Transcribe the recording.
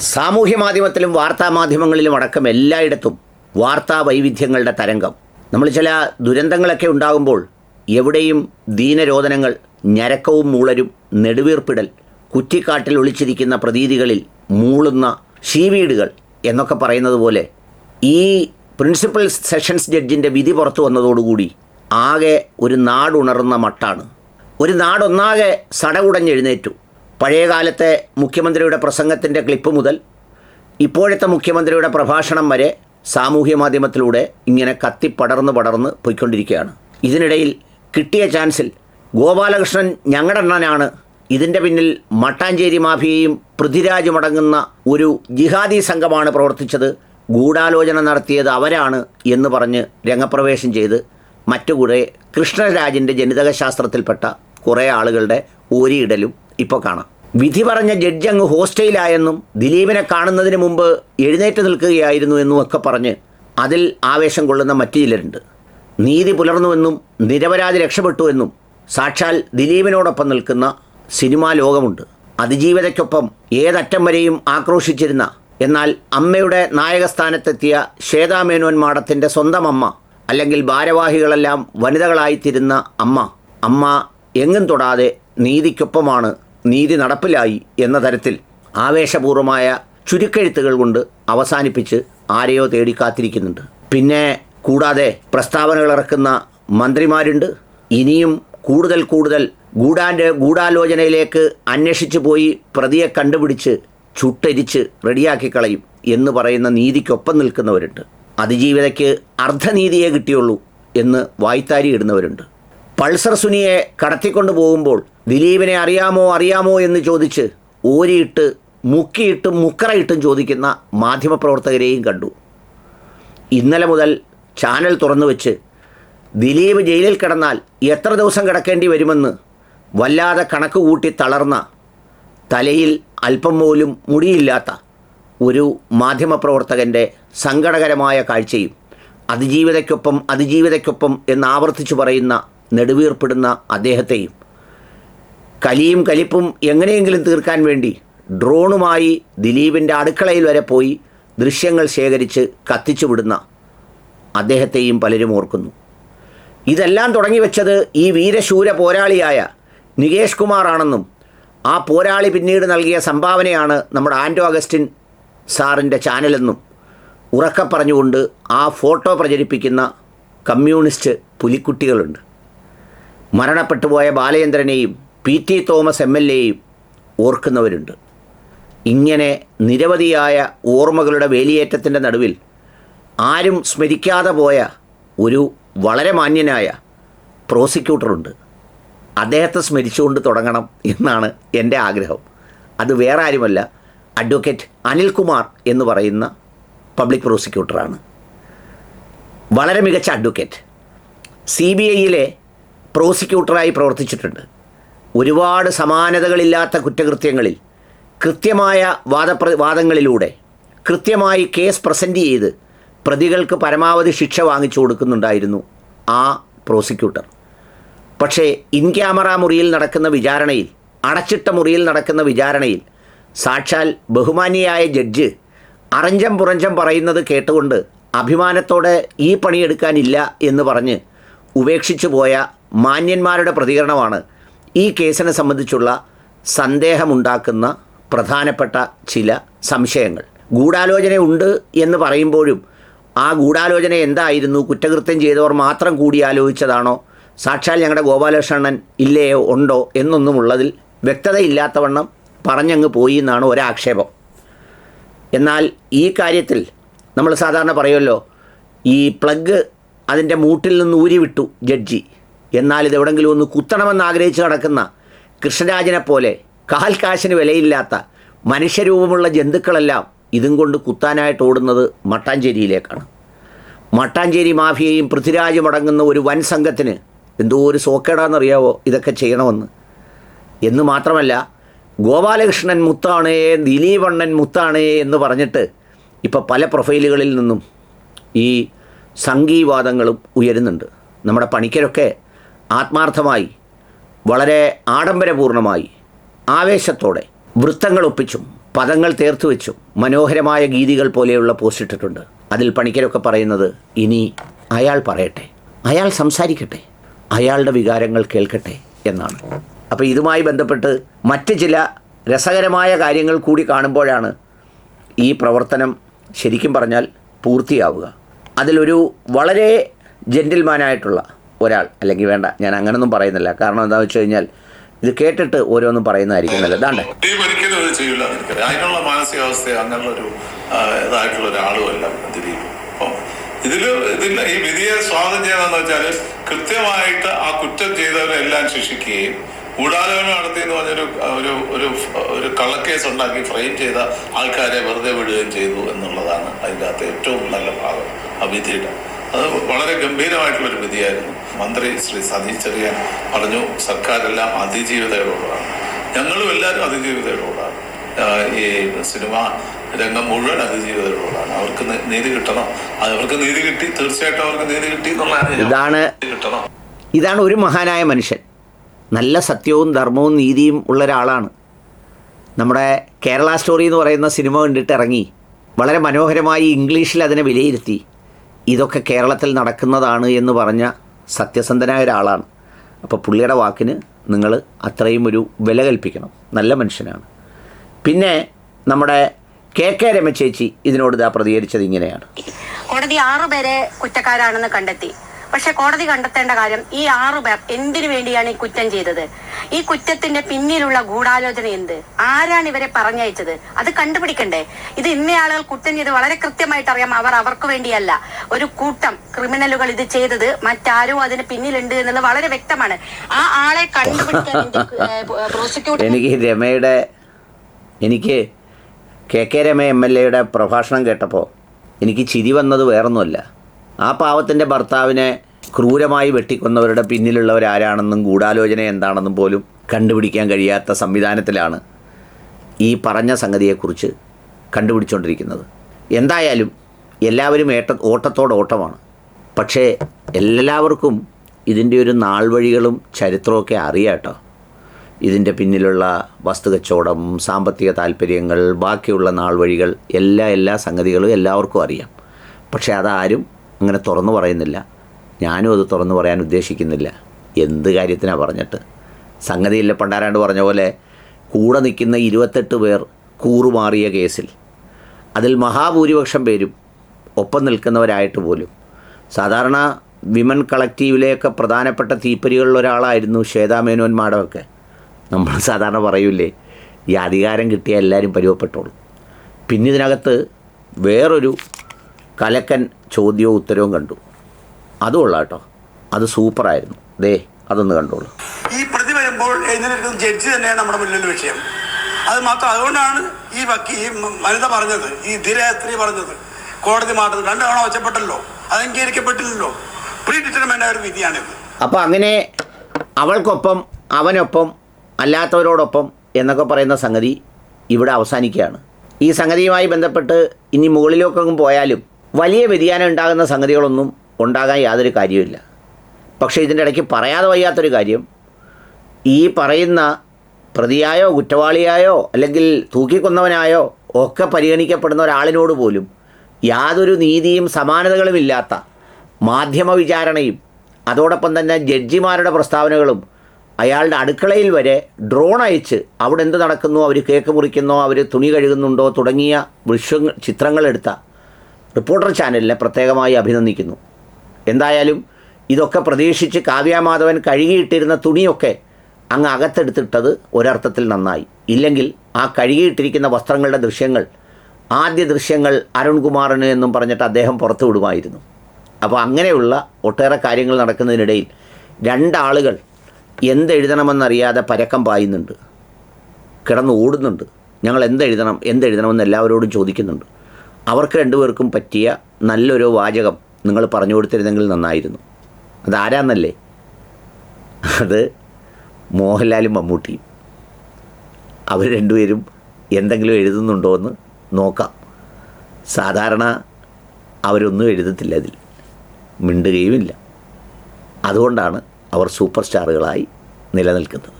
സാമൂഹ്യ മാധ്യമത്തിലും വാർത്താ മാധ്യമങ്ങളിലും അടക്കം എല്ലായിടത്തും വാർത്താ വൈവിധ്യങ്ങളുടെ തരംഗം. നമ്മൾ ചില ദുരന്തങ്ങളൊക്കെ ഉണ്ടാകുമ്പോൾ എവിടെയും ദീനരോധനങ്ങൾ ഞരക്കവും മൂളരും നെടുവീർപ്പിടൽ കുറ്റിക്കാട്ടിൽ ഒളിച്ചിരിക്കുന്ന പ്രതീതികളിൽ മൂളുന്ന ഷീവീടുകൾ എന്നൊക്കെ പറയുന്നത് പോലെ ഈ പ്രിൻസിപ്പൽ സെഷൻസ് ജഡ്ജിന്റെ വിധി പുറത്തു വന്നതോടുകൂടി ആകെ ഒരു നാടുണർന്ന മട്ടാണ്. ഒരു നാടൊന്നാകെ സടകുടഞ്ഞെഴുന്നേറ്റു. പഴയകാലത്തെ മുഖ്യമന്ത്രിയുടെ പ്രസംഗത്തിന്റെ ക്ലിപ്പ് മുതൽ ഇപ്പോഴത്തെ മുഖ്യമന്ത്രിയുടെ പ്രഭാഷണം വരെ സാമൂഹ്യ മാധ്യമത്തിലൂടെ ഇങ്ങനെ കത്തിപ്പടർന്ന് പടർന്ന് പോയിക്കൊണ്ടിരിക്കുകയാണ്. ഇതിനിടയിൽ കിട്ടിയ ചാൻസിൽ ഗോപാലകൃഷ്ണൻ ഞങ്ങളുടെ അണ്ണനാണ്. ഇതിന്റെ പിന്നിൽ മട്ടാഞ്ചേരി മാഫിയയും പൃഥ്വിരാജും അടങ്ങുന്ന ഒരു ജിഹാദി സംഘമാണ് പ്രവർത്തിച്ചത്. ഗൂഢാലോചന നടത്തിയത് അവരാണ് എന്ന് പറഞ്ഞ് രംഗപ്രവേശം ചെയ്ത് മറ്റു കുറേ കൃഷ്ണരാജിന്റെ ജനിതകശാസ്ത്രത്തിൽപ്പെട്ട കുറേ ആളുകളുടെ ഓരിയിടലും ഇപ്പോൾ കാണാം. വിധി പറഞ്ഞ ജഡ്ജ് അങ്ങ് ഹോസ്റ്റയിലായെന്നും ദിലീപിനെ കാണുന്നതിന് മുമ്പ് എഴുന്നേറ്റ് നിൽക്കുകയായിരുന്നു എന്നും ഒക്കെ പറഞ്ഞ് അതിൽ ആവേശം കൊള്ളുന്ന മറ്റു ചിലരുണ്ട്. നീതി പുലർന്നുവെന്നും നിരപരാധി രക്ഷപ്പെട്ടുവെന്നും സാക്ഷാൽ ദിലീപിനോടൊപ്പം നിൽക്കുന്ന സിനിമാ ലോകമുണ്ട്. അതിജീവിതയ്ക്കൊപ്പം ഏതറ്റം വരെയും ആക്രോശിച്ചിരുന്ന എന്നാൽ അമ്മയുടെ നായകസ്ഥാനത്തെത്തിയ ശ്വേതാ മേനോൻ മാടത്തിന്റെ സ്വന്തം അമ്മ അല്ലെങ്കിൽ ഭാരവാഹികളെല്ലാം വനിതകളായിത്തീരുന്ന അമ്മ. അമ്മ എങ്ങും തൊടാതെ നീതിക്കൊപ്പമാണ് നീതി നടപ്പിലായി എന്ന തരത്തിൽ ആവേശപൂർവമായ ചുരുക്കെഴുത്തുകൾ കൊണ്ട് അവസാനിപ്പിച്ച് ആരെയോ തേടി കാത്തിരിക്കുന്നുണ്ട്. പിന്നെ കൂടാതെ പ്രസ്താവനകൾ ഇറക്കുന്ന മന്ത്രിമാരുണ്ട്. ഇനിയും കൂടുതൽ കൂടുതൽ ഗൂഢാന്റെ ഗൂഢാലോചനയിലേക്ക് അന്വേഷിച്ചു പോയി പ്രതിയെ കണ്ടുപിടിച്ച് ചുട്ടരിച്ച് റെഡിയാക്കി കളയും എന്ന് പറയുന്ന നീതിക്കൊപ്പം നിൽക്കുന്നവരുണ്ട്. അതിജീവിതയ്ക്ക് അർദ്ധനീതിയെ കിട്ടിയുള്ളൂ എന്ന് വായ്ത്താരി ഇടുന്നവരുണ്ട്. പൾസർ സുനിയെ കടത്തിക്കൊണ്ടു പോകുമ്പോൾ ദിലീപിനെ അറിയാമോ അറിയാമോ എന്ന് ചോദിച്ച് ഓരിയിട്ട് മുക്കിയിട്ടും മുക്കറയിട്ടും ചോദിക്കുന്ന മാധ്യമപ്രവർത്തകരെയും കണ്ടു. ഇന്നലെ മുതൽ ചാനൽ തുറന്നു വെച്ച് ദിലീപ് ജയിലിൽ കിടന്നാൽ എത്ര ദിവസം കിടക്കേണ്ടി വരുമെന്ന് വല്ലാതെ കണക്ക് കൂട്ടി തളർന്ന തലയിൽ അല്പം പോലും മുടിയില്ലാത്ത ഒരു മാധ്യമപ്രവർത്തകന്റെ സങ്കടകരമായ കാഴ്ചയും അതിജീവിതയ്ക്കൊപ്പം അതിജീവിതയ്ക്കൊപ്പം എന്ന് ആവർത്തിച്ചു പറയുന്ന നെടുവീർപ്പിടുന്ന അദ്ദേഹത്തെയും കലിയും കലിപ്പും എങ്ങനെയെങ്കിലും തീർക്കാൻ വേണ്ടി ഡ്രോണുമായി ദിലീപിന്റെ അടുക്കളയിൽ വരെ പോയി ദൃശ്യങ്ങൾ ശേഖരിച്ച് കത്തിച്ചു വിടുന്ന അദ്ദേഹത്തെയും പലരും ഓർക്കുന്നു. ഇതെല്ലാം തുടങ്ങിവെച്ചത് ഈ വീരശൂര പോരാളിയായ നികേഷ് കുമാറാണെന്നും ആ പോരാളി പിന്നീട് നൽകിയ സംഭാവനയാണ് നമ്മുടെ ആന്റോ അഗസ്റ്റിൻ സാറിന്റെ ചാനലെന്നും ഉറക്കെ പറഞ്ഞുകൊണ്ട് ആ ഫോട്ടോ പ്രചരിപ്പിക്കുന്ന കമ്മ്യൂണിസ്റ്റ് പുലിക്കുട്ടികളുണ്ട്. മരണപ്പെട്ടുപോയ ബാലചന്ദ്രനെയും P T Thomas M L എയും ഓർക്കുന്നവരുണ്ട്. ഇങ്ങനെ നിരവധിയായ ഓർമ്മകളുടെ വേലിയേറ്റത്തിന്റെ നടുവിൽ ആരും സ്മരിക്കാതെ പോയ ഒരു വളരെ മാന്യനായ പ്രോസിക്യൂട്ടറുണ്ട്. അദ്ദേഹത്തെ സ്മരിച്ചുകൊണ്ട് തുടങ്ങണം എന്നാണ് എന്റെ ആഗ്രഹം. അത് വേറെ ആരുമല്ല അഡ്വക്കേറ്റ് അനിൽകുമാർ എന്ന് പറയുന്ന പബ്ലിക് പ്രോസിക്യൂട്ടറാണ്. വളരെ മികച്ച അഡ്വക്കേറ്റ്. സി ബി ഐയിലെ പ്രോസിക്യൂട്ടറായി പ്രവർത്തിച്ചിട്ടുണ്ട്. ഒരുപാട് സമാനതകളില്ലാത്ത കുറ്റകൃത്യങ്ങളിൽ കൃത്യമായ വാദപ്ര വാദങ്ങളിലൂടെ കൃത്യമായി കേസ് പ്രസന്റ് ചെയ്ത് പ്രതികൾക്ക് പരമാവധി ശിക്ഷ വാങ്ങിച്ചു കൊടുക്കുന്നുണ്ടായിരുന്നു ആ പ്രോസിക്യൂട്ടർ. പക്ഷേ ഇൻ ക്യാമറ മുറിയിൽ നടക്കുന്ന വിചാരണയിൽ അടച്ചിട്ട മുറിയിൽ നടക്കുന്ന വിചാരണയിൽ സാക്ഷാൽ ബഹുമാനിയായ ജഡ്ജ് അറഞ്ചം പുറഞ്ചം പറയുന്നത് കേട്ടുകൊണ്ട് അഭിമാനത്തോടെ ഈ പണിയെടുക്കാനില്ല എന്ന് പറഞ്ഞ് ഉപേക്ഷിച്ചു പോയ മാന്യന്മാരുടെ പ്രതികരണമാണ് ഈ കേസിനെ സംബന്ധിച്ചുള്ള സന്ദേഹമുണ്ടാക്കുന്ന പ്രധാനപ്പെട്ട ചില സംശയങ്ങൾ. ഗൂഢാലോചന ഉണ്ട് എന്ന് പറയുമ്പോഴും ആ ഗൂഢാലോചന എന്തായിരുന്നു? കുറ്റകൃത്യം ചെയ്തവർ മാത്രം കൂടി ആലോചിച്ചതാണോ? സാക്ഷാൽ ഞങ്ങളുടെ ഗോപാലകൃഷ്ണൻ ഇല്ലയോ? ഉണ്ടോ? എന്നൊന്നും എന്നൊന്നുമുള്ളതിൽ വ്യക്തതയില്ലാത്തവണ്ണം പറഞ്ഞങ്ങ് പോയി എന്നാണ് ഒരാക്ഷേപം. എന്നാൽ ഈ കാര്യത്തിൽ നമ്മൾ സാധാരണ പറയുമല്ലോ ഈ പ്ലഗ് അതിന്റെ മൂട്ടിൽ നിന്ന് ഊരിവിട്ടു ജഡ്ജി. എന്നാൽ ഇത് എവിടെങ്കിലും ഒന്ന് കുത്തണമെന്ന് ആഗ്രഹിച്ച് നടക്കുന്ന കൃഷ്ണരാജനെ പോലെ കാൽ കാശിന് വിലയില്ലാത്ത മനുഷ്യരൂപമുള്ള ജന്തുക്കളെല്ലാം ഇതും കൊണ്ട് കുത്താനായിട്ട് ഓടുന്നത് മട്ടാഞ്ചേരിയിലേക്കാണ്. മട്ടാഞ്ചേരി മാഫിയയും പൃഥ്വിരാജും അടങ്ങുന്ന ഒരു വൻ സംഘത്തിന് എന്തോ ഒരു സോക്കേടാണെന്നറിയാവോ ഇതൊക്കെ ചെയ്യണമെന്ന്? എന്ന് മാത്രമല്ല ഗോപാലകൃഷ്ണൻ മുത്താണേ ദിലീപണ്ണൻ മുത്താണേ എന്ന് പറഞ്ഞിട്ട് ഇപ്പോൾ പല പ്രൊഫൈലുകളിൽ നിന്നും ഈ സംഘീവാദങ്ങളും ഉയരുന്നുണ്ട്. നമ്മുടെ പണിക്കരൊക്കെ ആത്മാർത്ഥമായി വളരെ ആഡംബരപൂർണമായി ആവേശത്തോടെ വൃത്തങ്ങൾ ഒപ്പിച്ചും പദങ്ങൾ തീർത്തു വെച്ചു മനോഹരമായ ഗീതികൾ പോലെയുള്ള പോസ്റ്റ് ഇട്ടിട്ടുണ്ട്. അതിൽ പണിക്കരൊക്കെ പറയുന്നത് ഇനി അയാൾ പറയട്ടെ അയാൾ സംസാരിക്കട്ടെ അയാളുടെ വികാരങ്ങൾ കേൾക്കട്ടെ എന്നാണ്. അപ്പോൾ ഇതുമായി ബന്ധപ്പെട്ട് മറ്റ് ചില രസകരമായ കാര്യങ്ങൾ കൂടി കാണുമ്പോഴാണ് ഈ പ്രവർത്തനം ശരിക്കും പറഞ്ഞാൽ പൂർത്തിയാവുക. അതിലൊരു വളരെ ജെന്റിൽമാനായിട്ടുള്ള ഒരാൾ അല്ലെങ്കിൽ വേണ്ട ഞാൻ അങ്ങനൊന്നും പറയുന്നില്ല. കാരണം എന്താ വെച്ച് കഴിഞ്ഞാൽ ഇത് കേട്ടിട്ട് ഓരോന്നും പറയുന്നതായിരിക്കും നല്ലത്. ദാണ്ടെ? ദീപ് ഒരിക്കലും അതിനുള്ള മാനസികാവസ്ഥ അങ്ങനെയുള്ള ഒരു ഇതായിട്ടുള്ള ഒരാളുമല്ല അപ്പം ഇതിൽ ഇതിൽ ഈ വിധിയെ സ്വാഗതം ചെയ്യണമെന്ന് വെച്ചാൽ കൃത്യമായിട്ട് ആ കുറ്റം ചെയ്തവരെല്ലാം ശിക്ഷിക്കുകയും ഗൂഢാലോചന നടത്തി എന്ന് പറഞ്ഞൊരു ഒരു ഒരു ഒരു കള്ളക്കേസ് ഉണ്ടാക്കി ഫ്രെയിം ചെയ്ത ആൾക്കാരെ വെറുതെ വിടുകയും ചെയ്തു എന്നുള്ളതാണ് അതിന്റെ അകത്ത് ഏറ്റവും നല്ല ഭാഗം ആ വിധിയുടെ. അത് വളരെ ഗംഭീരമായിട്ടുള്ളൊരു വിധിയായിരുന്നു. മന്ത്രി ശ്രീ സതീഷ് ചെറിയാൻ പറഞ്ഞു സർക്കാരെല്ലാം അതിജീവിതയോടുള്ളതാണ് ഞങ്ങളും എല്ലാവരും അതിജീവിതയോടുള്ളതാണ് ആഹ് ഈ സിനിമ രംഗം മുഴുവൻ അതിജീവിതയോടുള്ളതാണ് അവർക്ക് നീതി കിട്ടണം. അവർക്ക് നീതി കിട്ടി തീർച്ചയായിട്ടും അവർക്ക് നീതി കിട്ടി എന്നുള്ളതാണ് ഇതാണ് കിട്ടണം. ഇതാണ് ഒരു മഹാനായ മനുഷ്യൻ. നല്ല സത്യവും ധർമ്മവും നീതിയും ഉള്ള ഒരാളാണ്. നമ്മുടെ കേരള സ്റ്റോറി എന്ന് പറയുന്ന സിനിമ കണ്ടിട്ട് ഇറങ്ങി വളരെ മനോഹരമായി ഇംഗ്ലീഷിൽ അതിനെ വിലയിരുത്തി ഇതൊക്കെ കേരളത്തിൽ നടക്കുന്നതാണ് എന്ന് പറഞ്ഞ സത്യസന്ധനായ ഒരാളാണ്. അപ്പോൾ പുള്ളിയുടെ വാക്കിന് നിങ്ങൾ അത്രയും ഒരു വില കൽപ്പിക്കണം. നല്ല മനുഷ്യനാണ്. പിന്നെ നമ്മുടെ കെ കെ രമചേച്ചി ഇതിനോട് ഇതാ പ്രതികരിച്ചത് ഇങ്ങനെയാണ്. കോടതി ആറുപേരെ കുറ്റക്കാരാണെന്ന് കണ്ടെത്തി. പക്ഷെ കോടതി കണ്ടെത്തേണ്ട കാര്യം ഈ ആറുപേർ എന്തിനു വേണ്ടിയാണ് ഈ കുറ്റം ചെയ്തത്? ഈ കുറ്റത്തിന്റെ പിന്നിലുള്ള ഗൂഢാലോചന എന്ത്? ആരാണ് ഇവരെ പറഞ്ഞയച്ചത്? അത് കണ്ടുപിടിക്കണ്ടേ? ഇത് ഇന്നയാളുകൾ കുറ്റം ചെയ്ത് വളരെ കൃത്യമായിട്ട് അറിയാം അവർ അവർക്ക് വേണ്ടിയല്ല. ഒരു കൂട്ടം ക്രിമിനലുകൾ ഇത് ചെയ്തത് മറ്റാരോ അതിന് പിന്നിലുണ്ട് എന്നുള്ളത് വളരെ വ്യക്തമാണ്. ആ ആളെ കണ്ടുപിടിക്കാൻ എനിക്ക് രമയുടെ എനിക്ക് K K Rema M L എയുടെ പ്രഭാഷണം കേട്ടപ്പോൾ എനിക്ക് ചിരി വന്നത് വേറൊന്നുമല്ല. ആ പാവത്തിന്റെ ഭർത്താവിനെ ക്രൂരമായി വെട്ടിക്കൊന്നവരുടെ പിന്നിലുള്ളവരാരാണെന്നും ഗൂഢാലോചന എന്താണെന്നും പോലും കണ്ടുപിടിക്കാൻ കഴിയാത്ത സംവിധാനത്തിലാണ് ഈ പറഞ്ഞ സംഗതിയെക്കുറിച്ച് കണ്ടുപിടിച്ചുകൊണ്ടിരിക്കുന്നത് എന്തായാലും എല്ലാവരും ഏട്ട ഓട്ടത്തോട് ഓട്ടമാണ്. പക്ഷേ എല്ലാവർക്കും ഇതിന്റെ ഒരു നാൾ വഴികളും ചരിത്രമൊക്കെ അറിയാം കേട്ടോ. ഇതിന്റെ പിന്നിലുള്ള വസ്തുകച്ചവടം സാമ്പത്തിക താല്പര്യങ്ങൾ ബാക്കിയുള്ള നാൾ വഴികൾ എല്ലാ എല്ലാ സംഗതികളും എല്ലാവർക്കും അറിയാം. പക്ഷേ അതാരും അങ്ങനെ തുറന്നു പറയുന്നില്ല. ഞാനും അത് തുറന്നു പറയാൻ ഉദ്ദേശിക്കുന്നില്ല. എന്ത് കാര്യത്തിനാണ് പറഞ്ഞിട്ട്? സംഗതിയില്ല പണ്ടാരാണ്ട് പറഞ്ഞ പോലെ കൂടെ നിൽക്കുന്ന ഇരുപത്തെട്ട് പേർ കൂറുമാറിയ കേസിൽ. അതിൽ മഹാഭൂരിപക്ഷം പേരും ഒപ്പം നിൽക്കുന്നവരായിട്ട് പോലും. സാധാരണ വിമൻ കളക്റ്റീവിലെയൊക്കെ പ്രധാനപ്പെട്ട തീപ്പരികളിൽ ഒരാളായിരുന്നു ശ്വേതാ മേനോൻ മാഡമൊക്കെ. നമ്മൾ സാധാരണ പറയൂലേ ഈ അധികാരം കിട്ടിയ എല്ലാവരും പരുവപ്പെട്ടോളൂ. പിന്നെ ഇതിനകത്ത് വേറൊരു കലക്കൻ ചോദ്യവും ഉത്തരവും കണ്ടു. അതും ഉള്ള കേട്ടോ. അത് സൂപ്പറായിരുന്നു. ദേ അതൊന്ന് കണ്ടോളൂ. ഈ പ്രതി വരുമ്പോൾ എഴുന്നേൽക്കുന്ന ജഡ്ജി തന്നെയാണ് നമ്മുടെ മുന്നിൽ വിഷയം. അത് മാത്രം അതുകൊണ്ടാണ് ഈ വക്കി ഈ വനിത പറഞ്ഞത് ഈ ധിരയാത്രി പറഞ്ഞത്. കോടതി മാറ്റത് രണ്ടു തവണ ഒച്ചപ്പെട്ടല്ലോ അത് അംഗീകരിക്കപ്പെട്ടില്ലല്ലോ. പ്രീ ഡിറ്റർമൈൻഡ് ആയ ഒരു വിധിയാണിത്. അപ്പോൾ അങ്ങനെ അവൾക്കൊപ്പം അവനൊപ്പം അല്ലാത്തവരോടൊപ്പം എന്നൊക്കെ പറയുന്ന സംഗതി ഇവിടെ അവസാനിക്കുകയാണ്. ഈ സംഗതിയുമായി ബന്ധപ്പെട്ട് ഇനി മുകളിലേക്കൊക്കെ പോയാലും വലിയ വ്യതിയാനം ഉണ്ടാകുന്ന സംഗതികളൊന്നും ഉണ്ടാകാൻ യാതൊരു കാര്യവുമില്ല. പക്ഷേ ഇതിന്റെ ഇടയ്ക്ക് പറയാതെ വയ്യാത്തൊരു കാര്യം ഈ പറയുന്ന പ്രതിയായോ കുറ്റവാളിയായോ അല്ലെങ്കിൽ തൂക്കിക്കൊന്നവനായോ ഒക്കെ പരിഗണിക്കപ്പെടുന്ന ഒരാളിനോട് പോലും യാതൊരു നീതിയും സമാനതകളുമില്ലാത്ത മാധ്യമ വിചാരണയും അതോടൊപ്പം തന്നെ ജഡ്ജിമാരുടെ പ്രസ്താവനകളും അയാളുടെ അടുക്കളയിൽ വരെ ഡ്രോൺ അയച്ച് അവിടെ എന്ത് നടക്കുന്നു അവർ കേക്ക് മുറിക്കുന്നോ അവർ തുണി കഴുകുന്നുണ്ടോ തുടങ്ങിയ വിഷ്വ ചിത്രങ്ങളെടുത്ത റിപ്പോർട്ടർ ചാനലിനെ പ്രത്യേകമായി അഭിനന്ദിക്കുന്നു. എന്തായാലും ഇതൊക്കെ പ്രതീക്ഷിച്ച് കാവ്യാമാധവൻ കഴുകിയിട്ടിരുന്ന തുണിയൊക്കെ അങ്ങ് അകത്തെടുത്തിട്ടത് ഒരർത്ഥത്തിൽ നന്നായി. ഇല്ലെങ്കിൽ ആ കഴുകിയിട്ടിരിക്കുന്ന വസ്ത്രങ്ങളുടെ ദൃശ്യങ്ങൾ ആദ്യ ദൃശ്യങ്ങൾ അരുൺകുമാറിന് എന്നും പറഞ്ഞിട്ട് അദ്ദേഹം പുറത്തു വിടുമായിരുന്നു. അപ്പോൾ അങ്ങനെയുള്ള ഒട്ടേറെ കാര്യങ്ങൾ നടക്കുന്നതിനിടയിൽ രണ്ടാളുകൾ എന്തെഴുതണമെന്നറിയാതെ പരക്കം പായുന്നുണ്ട്. കിടന്ന് ഓടുന്നുണ്ട്. ഞങ്ങൾ എന്തെഴുതണം എന്തെഴുതണമെന്ന് എല്ലാവരോടും ചോദിക്കുന്നുണ്ട്. അവർക്ക് രണ്ടുപേർക്കും പറ്റിയ നല്ലൊരു വാചകം നിങ്ങൾ പറഞ്ഞു കൊടുത്തിരുന്നെങ്കിൽ നന്നായിരുന്നു. അതാരാന്നല്ലേ? അത് മോഹൻലാലും മമ്മൂട്ടിയും. അവർ രണ്ടുപേരും എന്തെങ്കിലും എഴുതുന്നുണ്ടോ എന്ന് നോക്കാം. സാധാരണ അവരൊന്നും എഴുതത്തില്ല അതിൽ. മിണ്ടുകയുമില്ല. അതുകൊണ്ടാണ് അവർ സൂപ്പർ സ്റ്റാറുകളായി നിലനിൽക്കുന്നത്.